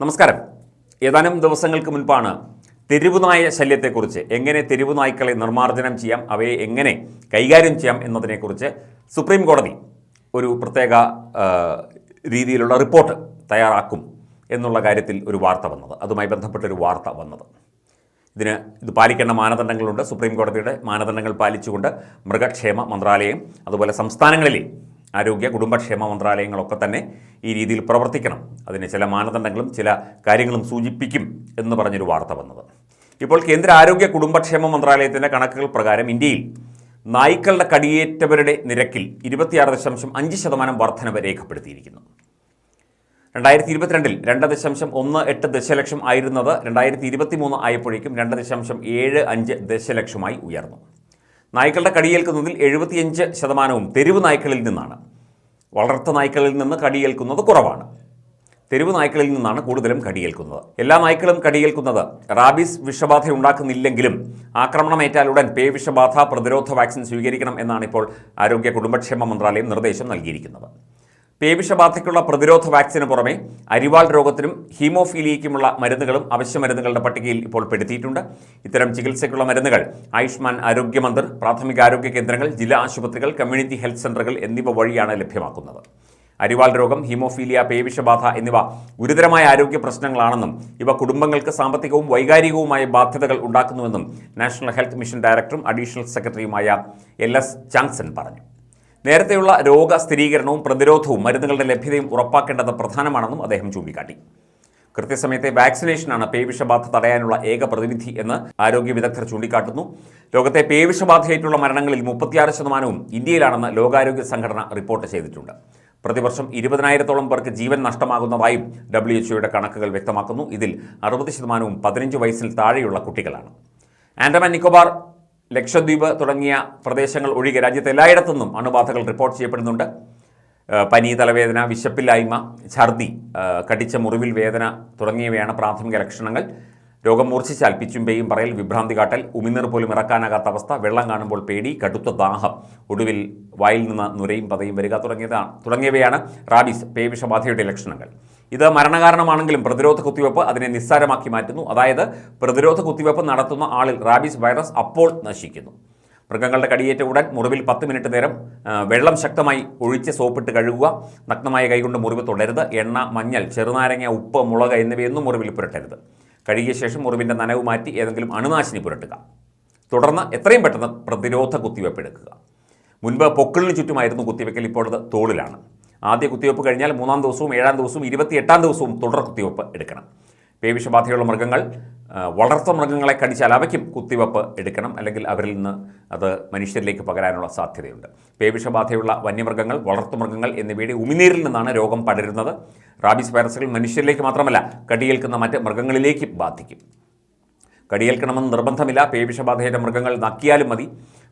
നമസ്കാരം. ഏതാനും ദിവസങ്ങൾക്ക് മുൻപാണ് തെരുവുനായ ശല്യത്തെക്കുറിച്ച് എങ്ങനെ തെരുവുനായ്ക്കളെ നിർമ്മാർജനം ചെയ്യാം അവയെ എങ്ങനെ കൈകാര്യം ചെയ്യാം എന്നതിനെക്കുറിച്ച് സുപ്രീം കോടതി ഒരു പ്രത്യേക രീതിയിലുള്ള റിപ്പോർട്ട് തയ്യാറാക്കും എന്നുള്ള കാര്യത്തിൽ ഒരു വാർത്ത വന്നത്. അതുമായി ബന്ധപ്പെട്ടൊരു വാർത്ത വന്നത്. ഇതിന് ഇത് പാലിക്കേണ്ട മാനദണ്ഡങ്ങളുണ്ട്. സുപ്രീം കോടതിയുടെ മാനദണ്ഡങ്ങൾ പാലിച്ചുകൊണ്ട് മൃഗക്ഷേമ മന്ത്രാലയം അതുപോലെ സംസ്ഥാനങ്ങളിലെ ആരോഗ്യ കുടുംബക്ഷേമ മന്ത്രാലയങ്ങളൊക്കെ തന്നെ ഈ രീതിയിൽ പ്രവർത്തിക്കണം. അതിന് ചില മാനദണ്ഡങ്ങളും ചില കാര്യങ്ങളും സൂചിപ്പിക്കും എന്ന് പറഞ്ഞൊരു വാർത്ത വന്നത്. ഇപ്പോൾ കേന്ദ്ര ആരോഗ്യ കുടുംബക്ഷേമ മന്ത്രാലയത്തിന്റെ കണക്കുകൾ പ്രകാരം ഇന്ത്യയിൽ നായ്ക്കളുടെ കടിയേറ്റവരുടെ നിരക്കിൽ ഇരുപത്തിയാറ് ദശാംശം അഞ്ച് ശതമാനം വർധനവ് രേഖപ്പെടുത്തിയിരിക്കുന്നു. രണ്ടായിരത്തി ഇരുപത്തിരണ്ടിൽ രണ്ട് ദശാംശം ഒന്ന് എട്ട് ദശലക്ഷം ആയിരുന്നത് രണ്ടായിരത്തി ഇരുപത്തി മൂന്ന് ആയപ്പോഴേക്കും രണ്ട് ദശാംശം ഏഴ് അഞ്ച് ദശലക്ഷമായി ഉയർന്നു. നായ്ക്കളുടെ കടിയേൽക്കുന്നതിൽ എഴുപത്തിയഞ്ച് ശതമാനവും തെരുവ് നായ്ക്കളിൽ നിന്നാണ്. വളർത്ത നായ്ക്കളിൽ നിന്ന് കടിയേൽക്കുന്നത് കുറവാണ്. തെരുവ് നായ്ക്കളിൽ നിന്നാണ് കൂടുതലും കടിയേൽക്കുന്നത്. എല്ലാ നായ്ക്കളും കടിയേൽക്കുന്നത് റാബീസ് വിഷബാധ ഉണ്ടാക്കുന്നില്ലെങ്കിലും ആക്രമണമേറ്റാലുടൻ പേ വിഷബാധ പ്രതിരോധ വാക്സിൻ സ്വീകരിക്കണം എന്നാണ് ഇപ്പോൾ ആരോഗ്യ കുടുംബക്ഷേമ മന്ത്രാലയം നിർദ്ദേശം നൽകിയിരിക്കുന്നത്. പേവിഷബാധയ്ക്കുള്ള പ്രതിരോധ വാക്സിന് പുറമെ അരിവാൾ രോഗത്തിനും ഹീമോഫീലിയയ്ക്കുമുള്ള മരുന്നുകളും അവശ്യ മരുന്നുകളുടെ പട്ടികയിൽ ഇപ്പോൾ പെടുത്തിയിട്ടുണ്ട്. ഇത്തരം ചികിത്സയ്ക്കുള്ള മരുന്നുകൾ ആയുഷ്മാൻ ആരോഗ്യ മന്ദിർ പ്രാഥമിക ആരോഗ്യ കേന്ദ്രങ്ങൾ ജില്ലാ ആശുപത്രികൾ കമ്മ്യൂണിറ്റി ഹെൽത്ത് സെന്ററുകൾ എന്നിവ വഴിയാണ് ലഭ്യമാക്കുന്നത്. അരിവാൾ രോഗം ഹീമോഫീലിയ പേവിഷബാധ എന്നിവ ഗുരുതരമായ ആരോഗ്യ പ്രശ്നങ്ങളാണെന്നും ഇവ കുടുംബങ്ങൾക്ക് സാമ്പത്തികവും വൈകാരികവുമായ ബാധ്യതകൾ ഉണ്ടാക്കുന്നുവെന്നും നാഷണൽ ഹെൽത്ത് മിഷൻ ഡയറക്ടറും അഡീഷണൽ സെക്രട്ടറിയുമായ എൽ എസ് ചാങ്സൺ പറഞ്ഞു. നേരത്തെയുള്ള രോഗ സ്ഥിരീകരണവും പ്രതിരോധവും മരുന്നുകളുടെ ലഭ്യതയും ഉറപ്പാക്കേണ്ടത് പ്രധാനമാണെന്നും അദ്ദേഹം ചൂണ്ടിക്കാട്ടി. കൃത്യസമയത്തെ വാക്സിനേഷനാണ് പേവിഷബാധ തടയാനുള്ള ഏക പ്രതിവിധി എന്ന് ആരോഗ്യ വിദഗ്ധർ ചൂണ്ടിക്കാട്ടുന്നു. ലോകത്തെ പേവിഷബാധയേറ്റുള്ള മരണങ്ങളിൽ മുപ്പത്തിയാറ് ശതമാനവും ഇന്ത്യയിലാണെന്ന് ലോകാരോഗ്യ സംഘടന റിപ്പോർട്ട് ചെയ്തിട്ടുണ്ട്. പ്രതിവർഷം ഇരുപതിനായിരത്തോളം പേർക്ക് ജീവൻ നഷ്ടമാകുന്നതായും ഡബ്ല്യു എച്ച്ഒയുടെ കണക്കുകൾ വ്യക്തമാക്കുന്നു. ഇതിൽ അറുപത് ശതമാനവും പതിനഞ്ച് വയസ്സിൽ താഴെയുള്ള കുട്ടികളാണ്. ആൻഡമാൻ നിക്കോബാർ ലക്ഷദ്വീപ് തുടങ്ങിയ പ്രദേശങ്ങൾ ഒഴികെ രാജ്യത്ത് എല്ലായിടത്തു നിന്നും അണുബാധകൾ റിപ്പോർട്ട് ചെയ്യപ്പെടുന്നുണ്ട്. പനി തലവേദന വിശപ്പില്ലായ്മ ഛർദി കടിച്ച മുറിവിൽ വേദന തുടങ്ങിയവയാണ് പ്രാഥമിക ലക്ഷണങ്ങൾ. രോഗം മൂർച്ഛിച്ചാൽ പിച്ചുമ്പയും പേയും പറയൽ വിഭ്രാന്തി കാട്ടൽ ഉമിനീർ പോലും ഇറക്കാനാകാത്ത അവസ്ഥ വെള്ളം കാണുമ്പോൾ പേടി കടുത്ത ദാഹം ഒടുവിൽ വായിൽ നിന്ന് നുരയും പതയും വരിക തുടങ്ങിയതാണ് തുടങ്ങിയവയാണ് റാബീസ് പേവിഷബാധയുടെ ലക്ഷണങ്ങൾ. ഇത് മരണകാരണമാണെങ്കിലും പ്രതിരോധ കുത്തിവയ്പ്പ് അതിനെ നിസ്സാരമാക്കി മാറ്റുന്നു. അതായത് പ്രതിരോധ കുത്തിവയ്പ്പ് നടത്തുന്ന ആളിൽ റാബീസ് വൈറസ് അപ്പോൾ നശിക്കുന്നു. മൃഗങ്ങളുടെ കടിയേറ്റ ഉടൻ മുറിവിൽ പത്ത് മിനിറ്റ് നേരം വെള്ളം ശക്തമായി ഒഴിച്ച് സോപ്പിട്ട് കഴുകുക. നഗ്നമായ കൈകൊണ്ട് മുറിവ് തുടരുത് എണ്ണ മഞ്ഞൾ ചെറുനാരങ്ങ ഉപ്പ് മുളക് എന്നിവയൊന്നും മുറിവിൽ പുരട്ടരുത്. കഴുകിയ ശേഷം മുറിവിന്റെ നനവ് മാറ്റി ഏതെങ്കിലും അണുനാശിനി പുരട്ടുക. തുടർന്ന് എത്രയും പെട്ടെന്ന് പ്രതിരോധ കുത്തിവയ്പ്പ് എടുക്കുക. മുൻപ് പൊക്കിളിന് ചുറ്റുമായിരുന്നു കുത്തിവയ്ക്കൽ. ഇപ്പോൾ തോളിലാണ്. ആദ്യ കുത്തിവയ്പ്പ് കഴിഞ്ഞാൽ മൂന്നാം ദിവസവും ഏഴാം ദിവസവും ഇരുപത്തിയെട്ടാം ദിവസവും തുടർ കുത്തിവയ്പ്പ് എടുക്കണം. പേവിഷബാധയുള്ള മൃഗങ്ങൾ വളർത്തു മൃഗങ്ങളെ കടിച്ചാൽ അവയ്ക്കും കുത്തിവയ്പ്പ് എടുക്കണം. അല്ലെങ്കിൽ അവരിൽ നിന്ന് അത് മനുഷ്യരിലേക്ക് പകരാനുള്ള സാധ്യതയുണ്ട്. പേവിഷബാധയുള്ള വന്യമൃഗങ്ങൾ വളർത്തു മൃഗങ്ങൾ എന്നിവയുടെ ഉമിനീരിൽ നിന്നാണ് രോഗം പടരുന്നത്. റാബിസ് വൈറസുകൾ മനുഷ്യരിലേക്ക് മാത്രമല്ല കടിയേൽക്കുന്ന മറ്റ് മൃഗങ്ങളിലേക്ക് ബാധിക്കും. കടിയേൽക്കണമെന്ന് നിർബന്ധമില്ല. പേവിഷബാധയുടെ മൃഗങ്ങൾ നക്കിയാലും മതി.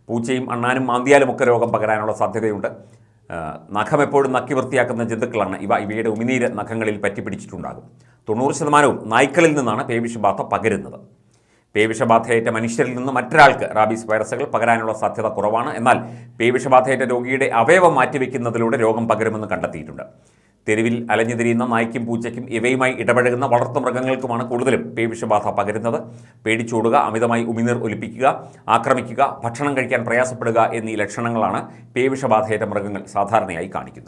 പൂച്ചയും അണ്ണാനും മാന്തിയാലും ഒക്കെ രോഗം പകരാനുള്ള സാധ്യതയുണ്ട്. നഖം എപ്പോഴും നക്കി വൃത്തിയാക്കുന്ന ജന്തുക്കളാണ്. ഇവ ഇവയുടെ ഉമിനീര് നഖങ്ങളിൽ പറ്റിപ്പിടിച്ചിട്ടുണ്ടാകും. തൊണ്ണൂറ് ശതമാനവും നായ്ക്കളിൽ നിന്നാണ് പേവിഷബാധ പകരുന്നത്. പേവിഷബാധയേറ്റ മനുഷ്യരിൽ നിന്ന് മറ്റൊരാൾക്ക് റാബീസ് വൈറസുകൾ പകരാനുള്ള സാധ്യത കുറവാണ്. എന്നാൽ പേവിഷബാധയേറ്റ രോഗിയുടെ അവയവം മാറ്റിവെക്കുന്നതിലൂടെ രോഗം പകരുമെന്ന് കണ്ടെത്തിയിട്ടുണ്ട്. തെരുവിൽ അലഞ്ഞു തിരിയുന്ന നായ്ക്കും പൂച്ചയ്ക്കും ഇവയുമായി ഇടപഴകുന്ന വളർത്തു മൃഗങ്ങൾക്കുമാണ് കൂടുതലും പേവിഷബാധ പകരുന്നത്. പേടിച്ചോടുക അമിതമായി ഉമിനീർ ഒലിപ്പിക്കുക ആക്രമിക്കുക ഭക്ഷണം കഴിക്കാൻ പ്രയാസപ്പെടുക എന്നീ ലക്ഷണങ്ങളാണ് പേവിഷബാധയേറ്റ മൃഗങ്ങൾ സാധാരണയായി കാണിക്കുന്നത്.